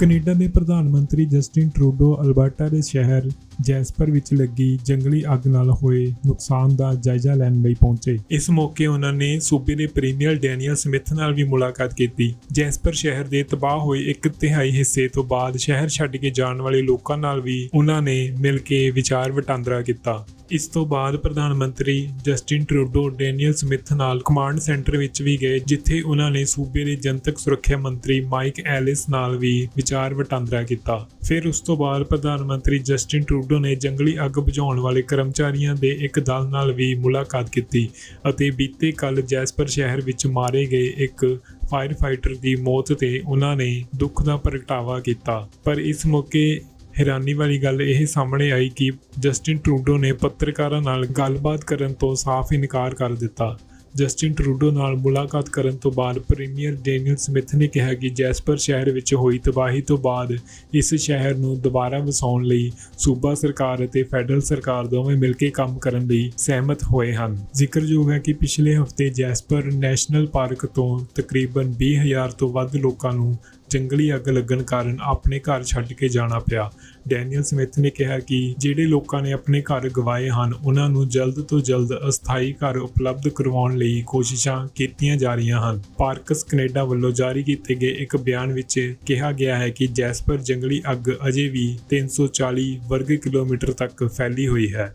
Canada ਦੇ ਪ੍ਰਧਾਨ ਮੰਤਰੀ ਜਸਟਿਨ ਟਰੂਡੋ ਅਲਬਰਟਾ ਦੇ ਸ਼ਹਿਰ ਜੈਸਪਰ ਵਿੱਚ ਲੱਗੀ ਜੰਗਲੀ ਅੱਗ ਨਾਲ ਹੋਏ ਨੁਕਸਾਨ ਦਾ ਜਾਇਜ਼ਾ ਲੈਣ ਲਈ ਪਹੁੰਚੇ। ਇਸ ਮੌਕੇ ਉਹਨਾਂ ਨੇ ਸੂਬੇ ਦੇ ਪ੍ਰੀਮੀਅਰ ਡੈਨੀਅਲ ਸਮਿਥ ਨਾਲ ਵੀ ਮੁਲਾਕਾਤ ਕੀਤੀ। ਜੈਸਪਰ ਸ਼ਹਿਰ ਦੇ ਤਬਾਹ ਹੋਏ ਇੱਕ ਤਿਹਾਈ ਹਿੱਸੇ ਤੋਂ ਬਾਅਦ ਸ਼ਹਿਰ ਛੱਡ ਕੇ ਜਾਣ ਵਾਲੇ ਲੋਕਾਂ ਨਾਲ ਵੀ ਉਹਨਾਂ ਨੇ ਮਿਲ ਕੇ ਵਿਚਾਰ ਵਟਾਂਦਰਾ ਕੀਤਾ। ਇਸ ਤੋਂ ਬਾਅਦ ਪ੍ਰਧਾਨ ਮੰਤਰੀ ਜਸਟਿਨ ਟਰੂਡੋ ਡੈਨੀਅਲ ਸਮਿਥ ਨਾਲ ਕਮਾਂਡ ਸੈਂਟਰ ਵਿੱਚ ਵੀ ਗਏ, ਜਿੱਥੇ ਉਹਨਾਂ ਨੇ ਸੂਬੇ ਦੇ ਜਨਤਕ ਸੁਰੱਖਿਆ ਮੰਤਰੀ ਮਾਈਕ ਐਲਿਸ ਨਾਲ ਵੀ ਵਿਚਾਰ ਵਟਾਂਦਰਾ ਕੀਤਾ। ਫਿਰ ਉਸ ਤੋਂ ਬਾਅਦ ਪ੍ਰਧਾਨ ਮੰਤਰੀ ਜਸਟਿਨ ਟਰੂਡੋ ਨੇ ਜੰਗਲੀ ਅੱਗ ਬੁਝਾਉਣ ਵਾਲੇ ਕਰਮਚਾਰੀਆਂ ਦੇ ਇੱਕ ਦਲ ਨਾਲ ਵੀ ਮੁਲਾਕਾਤ ਕੀਤੀ ਅਤੇ ਬੀਤੇ ਕੱਲ ਜੈਸਪਰ ਸ਼ਹਿਰ ਵਿੱਚ ਮਾਰੇ ਗਏ ਇੱਕ ਫਾਇਰ ਫਾਈਟਰ ਦੀ ਮੌਤ ਤੇ ਉਹਨਾਂ ਨੇ ਦੁੱਖ ਦਾ ਪ੍ਰਗਟਾਵਾ ਕੀਤਾ। ਪਰ ਇਸ ਮੌਕੇ ਹੈਰਾਨੀ ਵਾਲੀ ਗੱਲ ਇਹ ਸਾਹਮਣੇ ਆਈ ਕਿ ਜਸਟਿਨ ਟਰੂਡੋ ਨੇ ਪੱਤਰਕਾਰਾਂ ਨਾਲ ਗੱਲਬਾਤ ਕਰਨ ਤੋਂ ਸਾਫ਼ ਇਨਕਾਰ ਕਰ ਦਿੱਤਾ। ਜਸਟਿਨ ਟਰੂਡੋ ਨਾਲ ਮੁਲਾਕਾਤ ਕਰਨ ਤੋਂ ਬਾਅਦ ਪ੍ਰੀਮੀਅਰ ਡੈਨੀਅਲ ਸਮਿਥ ਨੇ ਕਿਹਾ ਕਿ ਜੈਸਪਰ ਸ਼ਹਿਰ ਵਿੱਚ ਹੋਈ ਤਬਾਹੀ ਤੋਂ ਬਾਅਦ ਇਸ ਸ਼ਹਿਰ ਨੂੰ ਦੁਬਾਰਾ ਵਸਾਉਣ ਲਈ ਸੂਬਾ ਸਰਕਾਰ ਅਤੇ ਫੈਡਰਲ ਸਰਕਾਰ ਦੋਵੇਂ ਮਿਲ ਕੇ ਕੰਮ ਕਰਨ ਲਈ ਸਹਿਮਤ ਹੋਏ ਹਨ। ਜ਼ਿਕਰਯੋਗ ਹੈ ਕਿ ਪਿਛਲੇ ਹਫ਼ਤੇ ਜੈਸਪਰ ਨੈਸ਼ਨਲ ਪਾਰਕ ਤੋਂ ਤਕਰੀਬਨ 20000 ਤੋਂ ਵੱਧ ਲੋਕਾਂ ਨੂੰ ਜੰਗਲੀ ਅੱਗ ਲੱਗਣ ਕਾਰਨ ਆਪਣੇ ਘਰ ਛੱਡ ਕੇ ਜਾਣਾ ਪਿਆ। ਡੈਨੀਅਲ ਸਮਿਥ ਨੇ ਕਿਹਾ ਕਿ ਜਿਹੜੇ ਲੋਕਾਂ ਨੇ ਆਪਣੇ ਘਰ ਗਵਾਏ ਹਨ, ਉਹਨਾਂ ਨੂੰ ਜਲਦ ਤੋਂ ਜਲਦ ਅਸਥਾਈ ਘਰ ਉਪਲਬਧ ਕਰਵਾਉਣ ਲਈ ਕੋਸ਼ਿਸ਼ਾਂ ਕੀਤੀਆਂ ਜਾ ਰਹੀਆਂ ਹਨ। ਪਾਰਕਸ ਕੈਨੇਡਾ ਵੱਲੋਂ ਜਾਰੀ ਕੀਤੇ ਗਏ ਇੱਕ ਬਿਆਨ ਵਿੱਚ ਕਿਹਾ ਗਿਆ ਹੈ ਕਿ ਜੈਸਪਰ ਜੰਗਲੀ ਅੱਗ ਅਜੇ ਵੀ 340 ਵਰਗ ਕਿਲੋਮੀਟਰ ਤੱਕ ਫੈਲੀ ਹੋਈ ਹੈ।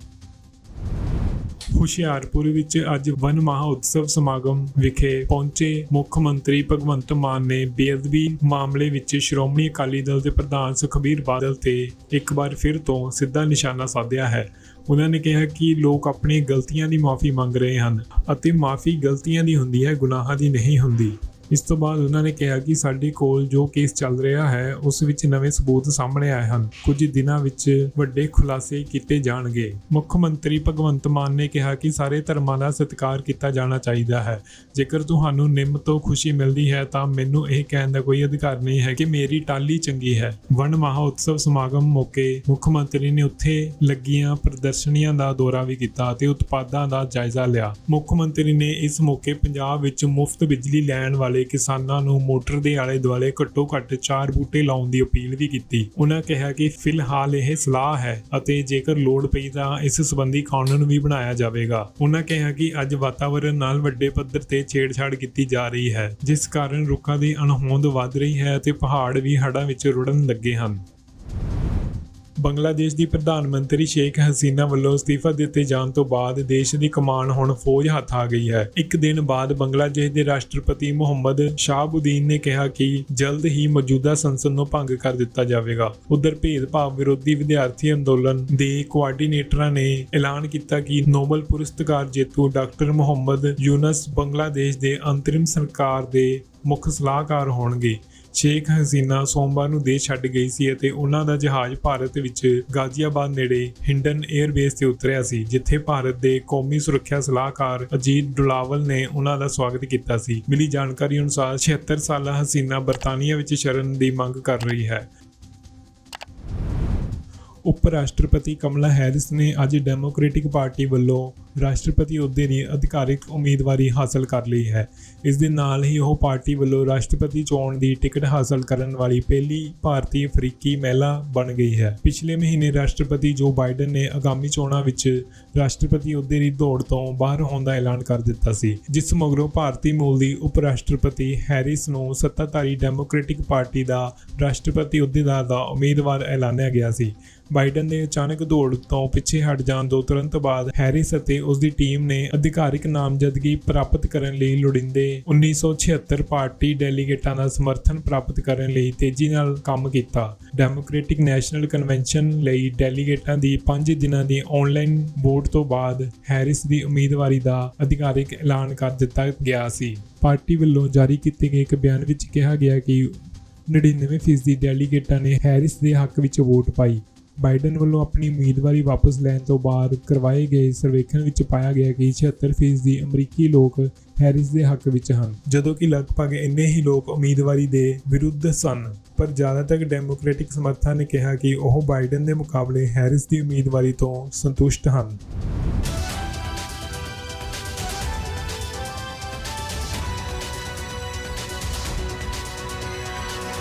ਹੁਸ਼ਿਆਰਪੁਰ ਵਿੱਚ ਅੱਜ ਵਨ ਮਹਾਉਤਸਵ ਸਮਾਗਮ ਵਿਖੇ ਪਹੁੰਚੇ ਮੁੱਖ ਮੰਤਰੀ ਭਗਵੰਤ ਮਾਨ ਨੇ ਬੇਅਦਬੀ ਮਾਮਲੇ ਵਿੱਚ ਸ਼੍ਰੋਮਣੀ ਅਕਾਲੀ ਦਲ ਦੇ ਪ੍ਰਧਾਨ ਸੁਖਬੀਰ ਬਾਦਲ ਤੇ ਇੱਕ ਵਾਰ ਫਿਰ ਤੋਂ ਸਿੱਧਾ ਨਿਸ਼ਾਨਾ ਸਾਧਿਆ ਹੈ। ਉਹਨਾਂ ਨੇ ਕਿਹਾ ਕਿ ਲੋਕ ਆਪਣੀ ਗਲਤੀਆਂ ਦੀ ਮਾਫੀ ਮੰਗ ਰਹੇ ਹਨ ਅਤੇ ਮਾਫੀ ਗਲਤੀਆਂ ਦੀ ਹੁੰਦੀ ਹੈ, ਗੁਨਾਹਾਂ ਦੀ ਨਹੀਂ ਹੁੰਦੀ। ਇਸ ਤੋਂ ਬਾਅਦ ਉਹਨਾਂ ਨੇ ਕਿਹਾ ਕਿ ਸਾਡੇ ਕੋਲ ਜੋ ਕੇਸ ਚੱਲ ਰਿਹਾ ਹੈ, ਉਸ ਵਿੱਚ ਨਵੇਂ ਸਬੂਤ ਸਾਹਮਣੇ ਆਏ ਹਨ। ਕੁਝ ਦਿਨਾਂ ਵਿੱਚ ਵੱਡੇ ਖੁਲਾਸੇ ਕੀਤੇ ਜਾਣਗੇ। ਮੁੱਖ ਮੰਤਰੀ ਭਗਵੰਤ ਮਾਨ ਨੇ ਕਿਹਾ ਕਿ ਸਾਰੇ ਧਰਮਾਂ ਦਾ ਸਤਿਕਾਰ ਕੀਤਾ ਜਾਣਾ ਚਾਹੀਦਾ ਹੈ। ਜੇਕਰ ਤੁਹਾਨੂੰ ਨਿੰਮ ਤੋਂ ਖੁਸ਼ੀ ਮਿਲਦੀ ਹੈ, ਤਾਂ ਮੈਨੂੰ ਇਹ ਕਹਿਣ ਦਾ ਕੋਈ ਅਧਿਕਾਰ ਨਹੀਂ ਹੈ ਕਿ ਮੇਰੀ ਟਾਲੀ ਚੰਗੀ ਹੈ। ਵਣ ਮਹਾਉਤਸਵ ਸਮਾਗਮ ਮੌਕੇ ਮੁੱਖ ਮੰਤਰੀ ਨੇ ਉੱਥੇ ਲੱਗੀਆਂ ਪ੍ਰਦਰਸ਼ਨੀਆਂ ਦਾ ਦੌਰਾ ਵੀ ਕੀਤਾ ਅਤੇ ਉਤਪਾਦਾਂ ਦਾ ਜਾਇਜ਼ਾ ਲਿਆ। ਮੁੱਖ ਮੰਤਰੀ ਨੇ ਇਸ ਮੌਕੇ ਪੰਜਾਬ ਵਿੱਚ ਮੁਫਤ ਬਿਜਲੀ ਲੈਣ ਵਾਲੇ ਕਿਸਾਨਾਂ ਨੂੰ ਮੋਟਰ ਦੇ ਆਲੇ ਦੁਆਲੇ ਘੱਟੋ ਘੱਟ 4 ਬੂਟੇ ਲਾਉਣ ਦੀ ਅਪੀਲ ਵੀ ਕੀਤੀ। ਉਹਨਾਂ ਕਿਹਾ ਕਿ ਫਿਲਹਾਲ ਇਹ ਸਲਾਹ ਹੈ ਅਤੇ ਜੇਕਰ ਲੋੜ ਪਈ ਤਾਂ ਇਸ ਸੰਬੰਧੀ ਕਾਨੂੰਨ ਵੀ ਬਣਾਇਆ ਜਾਵੇਗਾ। ਉਹਨਾਂ ਕਿਹਾ ਕਿ ਅੱਜ ਵਾਤਾਵਰਣ ਨਾਲ ਵੱਡੇ ਪੱਧਰ ਤੇ ਛੇੜਛਾੜ ਕੀਤੀ ਜਾ ਰਹੀ ਹੈ, ਜਿਸ ਕਾਰਨ ਰੁੱਖਾਂ ਦੀ ਅਣਹੋਂਦ ਵੱਧ ਰਹੀ ਹੈ ਅਤੇ ਪਹਾੜ ਵੀ ਹੜ੍ਹਾਂ ਵਿੱਚ ਰੁੜਨ ਲੱਗੇ ਹਨ। ਬੰਗਲਾਦੇਸ਼ ਦੀ ਪ੍ਰਧਾਨ ਮੰਤਰੀ ਸ਼ੇਖ ਹਸੀਨਾ ਵੱਲੋਂ ਅਸਤੀਫਾ ਦਿੱਤੇ ਜਾਣ ਤੋਂ ਬਾਅਦ ਦੇਸ਼ ਦੀ ਕਮਾਨ ਹੁਣ ਫੌਜ ਹੱਥ ਆ ਗਈ ਹੈ। ਇੱਕ ਦਿਨ ਬਾਅਦ ਬੰਗਲਾਦੇਸ਼ ਦੇ ਰਾਸ਼ਟਰਪਤੀ ਮੁਹੰਮਦ ਸ਼ਾਹਬੁਦੀਨ ਨੇ ਕਿਹਾ ਕਿ ਜਲਦ ਹੀ ਮੌਜੂਦਾ ਸੰਸਦ ਨੂੰ ਭੰਗ ਕਰ ਦਿੱਤਾ ਜਾਵੇਗਾ। ਉਧਰ ਭੇਦਭਾਵ ਵਿਰੋਧੀ ਵਿਦਿਆਰਥੀ ਅੰਦੋਲਨ ਦੇ ਕੋਆਰਡੀਨੇਟਰਾਂ ਨੇ ਐਲਾਨ ਕੀਤਾ ਕਿ ਨੋਬਲ ਪੁਰਸਕਾਰ ਜੇਤੂ ਡਾਕਟਰ ਮੁਹੰਮਦ ਯੂਨਸ ਬੰਗਲਾਦੇਸ਼ ਦੇ ਅੰਤਰਿਮ ਸਰਕਾਰ ਦੇ ਮੁੱਖ ਸਲਾਹਕਾਰ ਹੋਣਗੇ। ਸ਼ੇਖ ਹਸੀਨਾ ਸੋਮਵਾਰ ਨੂੰ ਦੇਸ਼ ਛੱਡ ਗਈ ਸੀ ਅਤੇ ਉਹਨਾਂ ਦਾ ਜਹਾਜ਼ ਭਾਰਤ ਵਿੱਚ ਗਾਜ਼ੀਆਬਾਦ ਨੇੜੇ ਹਿੰਡਨ 에ਅਰਬੇਸ ਤੇ ਉਤਰਿਆ ਸੀ, ਜਿੱਥੇ ਭਾਰਤ ਦੇ ਕੌਮੀ ਸੁਰੱਖਿਆ ਸਲਾਹਕਾਰ ਅਜੀਤ ਡੁਲਾਵਲ ਨੇ ਉਹਨਾਂ ਦਾ ਸਵਾਗਤ ਕੀਤਾ ਸੀ। ਮਿਲੀ ਜਾਣਕਾਰੀ ਅਨੁਸਾਰ 76 ਸਾਲਾ ਹਸੀਨਾ ਬਰਤਾਨੀਆ ਵਿੱਚ ਸ਼ਰਨ ਦੀ ਮੰਗ ਕਰ ਰਹੀ ਹੈ। ਉਪ ਰਾਸ਼ਟਰਪਤੀ ਕਮਲਾ ਹੈਰਿਸ ਨੇ ਅੱਜ ਡੈਮੋਕ੍ਰੈਟਿਕ ਪਾਰਟੀ ਵੱਲੋਂ ਰਾਸ਼ਟਰਪਤੀ ਅਹੁਦੇ ਦੀ ਅਧਿਕਾਰਿਕ ਉਮੀਦਵਾਰੀ ਹਾਸਲ ਕਰ ਲਈ ਹੈ। ਇਸ ਦੇ ਨਾਲ ਹੀ ਉਹ ਪਾਰਟੀ ਵੱਲੋਂ ਰਾਸ਼ਟਰਪਤੀ ਚੋਣ ਦੀ ਟਿਕਟ ਹਾਸਲ ਕਰਨ ਵਾਲੀ ਪਹਿਲੀ ਭਾਰਤੀ ਅਫਰੀਕੀ ਮਹਿਲਾ ਬਣ ਗਈ ਹੈ। ਪਿਛਲੇ ਮਹੀਨੇ ਰਾਸ਼ਟਰਪਤੀ ਜੋ ਬਾਈਡਨ ਨੇ ਆਗਾਮੀ ਚੋਣਾਂ ਵਿੱਚ ਰਾਸ਼ਟਰਪਤੀ ਅਹੁਦੇ ਦੀ ਦੌੜ ਤੋਂ ਬਾਹਰ ਹੋਣ ਦਾ ਐਲਾਨ ਕਰ ਦਿੱਤਾ ਸੀ, ਜਿਸ ਮਗਰੋਂ ਭਾਰਤੀ ਮੂਲ ਦੀ ਉਪ ਰਾਸ਼ਟਰਪਤੀ ਹੈਰਿਸ ਨੂੰ ਸੱਤਾਧਾਰੀ ਡੈਮੋਕ੍ਰੈਟਿਕ ਪਾਰਟੀ ਦਾ ਰਾਸ਼ਟਰਪਤੀ ਅਹੁਦੇਦਾਰ ਦਾ ਉਮੀਦਵਾਰ ਐਲਾਨਿਆ ਗਿਆ ਸੀ। ਬਾਈਡਨ ਦੇ ਅਚਾਨਕ ਦੌੜ ਤੋਂ ਪਿੱਛੇ ਹਟ ਜਾਣ ਤੋਂ ਤੁਰੰਤ ਬਾਅਦ ਹੈਰਿਸ ਅਤੇ ਉਸ ਦੀ ਟੀਮ ਨੇ ਅਧਿਕਾਰਿਕ ਨਾਮਜ਼ਦਗੀ ਪ੍ਰਾਪਤ ਕਰਨ ਲਈ ਲੋੜੀਂਦੇ 1976 ਪਾਰਟੀ ਡੈਲੀਗੇਟਾਂ ਦਾ ਸਮਰਥਨ ਪ੍ਰਾਪਤ ਕਰਨ ਲਈ ਤੇਜ਼ੀ ਨਾਲ ਕੰਮ ਕੀਤਾ। ਡੈਮੋਕ੍ਰੈਟਿਕ ਨੈਸ਼ਨਲ ਕਨਵੈਨਸ਼ਨ ਲਈ ਡੈਲੀਗੇਟਾਂ ਦੀ 5 ਦਿਨਾਂ ਦੀ ਆਨਲਾਈਨ ਵੋਟ ਤੋਂ ਬਾਅਦ ਹੈਰਿਸ ਦੀ ਉਮੀਦਵਾਰੀ ਦਾ ਅਧਿਕਾਰਿਕ ਐਲਾਨ ਕਰ ਦਿੱਤਾ ਗਿਆ ਸੀ। ਪਾਰਟੀ ਵੱਲੋਂ ਜਾਰੀ ਕੀਤੇ ਗਏ ਇੱਕ ਬਿਆਨ ਵਿੱਚ ਕਿਹਾ ਗਿਆ ਕਿ 99% ਡੈਲੀਗੇਟਾਂ ਨੇ ਹੈਰਿਸ ਦੇ ਹੱਕ ਵਿੱਚ ਵੋਟ ਪਾਈ। ਬਾਈਡਨ ਵੱਲੋਂ ਆਪਣੀ ਉਮੀਦਵਾਰੀ ਵਾਪਸ ਲੈਣ ਤੋਂ ਬਾਅਦ ਕਰਵਾਏ ਗਏ ਸਰਵੇਖਣ ਵਿੱਚ ਪਾਇਆ ਗਿਆ ਕਿ 76% ਅਮਰੀਕੀ ਲੋਕ ਹੈਰਿਸ ਦੇ ਹੱਕ ਵਿੱਚ ਹਨ। ਜਦੋਂ ਕਿ ਲਗਭਗ ਇੰਨੇ ਹੀ ਲੋਕ ਉਮੀਦਵਾਰੀ ਦੇ ਵਿਰੁੱਧ ਸਨ, ਪਰ ਜ਼ਿਆਦਾਤਰ ਡੈਮੋਕ੍ਰੈਟਿਕ ਸਮਰਥਕਾਂ ਨੇ ਕਿਹਾ ਕਿ ਉਹ ਬਾਈਡਨ ਦੇ ਮੁਕਾਬਲੇ ਹੈਰਿਸ ਦੀ ਉਮੀਦਵਾਰੀ ਤੋਂ ਸੰਤੁਸ਼ਟ ਹਨ।